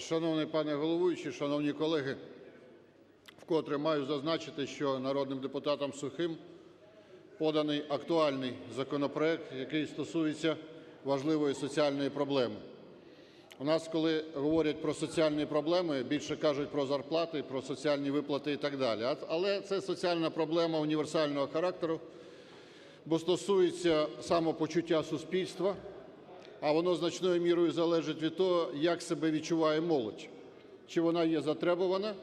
Шановний пане головуючий, шановні колеги, вкотре маю зазначити, що народним депутатом Сухим поданий актуальний законопроект, який стосується важливої соціальної проблеми. У нас, коли говорять про соціальні проблеми, більше кажуть про зарплати, про соціальні виплати і так далі. Але це соціальна проблема універсального характеру, бо стосується самопочуття суспільства, а воно значною мірою залежить від того, як себе відчуває молодь. Чи вона є затребувана,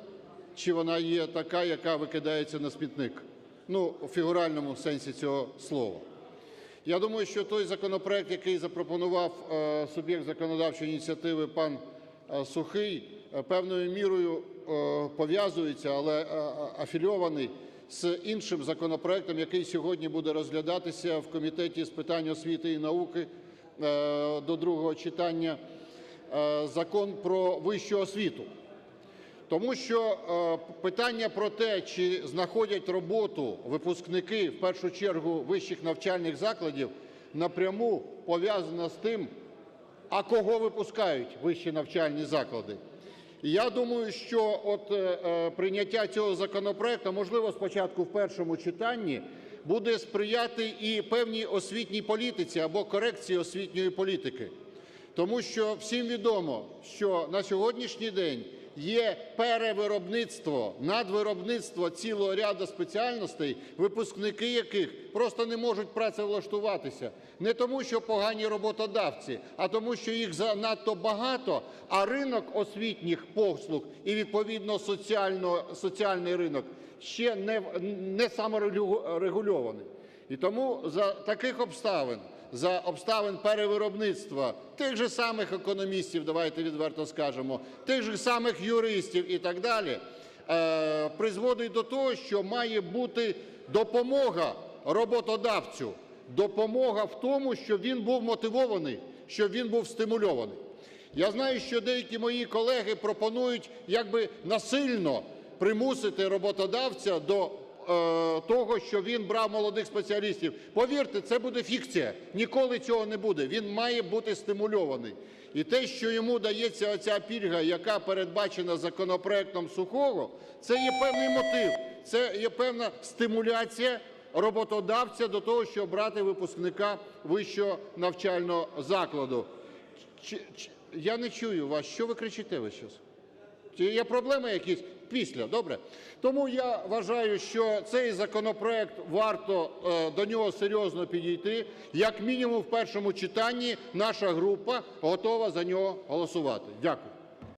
чи вона є така, яка викидається на смітник. Ну, у фігуральному сенсі цього слова. Я думаю, що той законопроект, який запропонував е, суб'єкт законодавчої ініціативи пан е, Сухий, е, певною мірою пов'язується, але афільований з іншим законопроектом, який сьогодні буде розглядатися в Комітеті з питань освіти і науки до другого читання, е, Закон про вищу освіту. Тому що е, питання про те, чи знаходять роботу випускники, в першу чергу вищих навчальних закладів, напряму пов'язано з тим, а кого випускають вищі навчальні заклади. Я думаю, що от е, е, прийняття цього законопроекту, можливо, спочатку в першому читанні, буде сприяти і певній освітній політиці або корекції освітньої політики. Тому що всім відомо, що на сьогоднішній день є перевиробництво, надвиробництво цілого ряду спеціальностей, випускники яких просто не можуть працевлаштуватися. Не тому, що погані роботодавці, а тому, що їх занадто багато, а ринок освітніх послуг і відповідно соціальний ринок ще не, не саморегульований. І тому за таких обставин, за обставин перевиробництва тих же самих економістів, давайте відверто скажемо, тих же самих юристів і так далі, е, призводить до того, що має бути допомога роботодавцю, допомога в тому, щоб він був мотивований, щоб він був стимульований. Я знаю, що деякі мої колеги пропонують якби насильно примусити роботодавця до того, що він брав молодих спеціалістів. Повірте, це буде фікція. Ніколи цього не буде. Він має бути стимульований. І те, що йому дається оця пільга, яка передбачена законопроектом Сухого, це є певний мотив, це є певна стимуляція роботодавця до того, щоб брати випускника вищого навчального закладу. Чи, я не чую вас. Що ви кричите ви зараз? Є проблеми якісь після? Добре. Тому я вважаю, що цей законопроект варто е, до нього серйозно підійти. Як мінімум, в першому читанні наша група готова за нього голосувати. Дякую.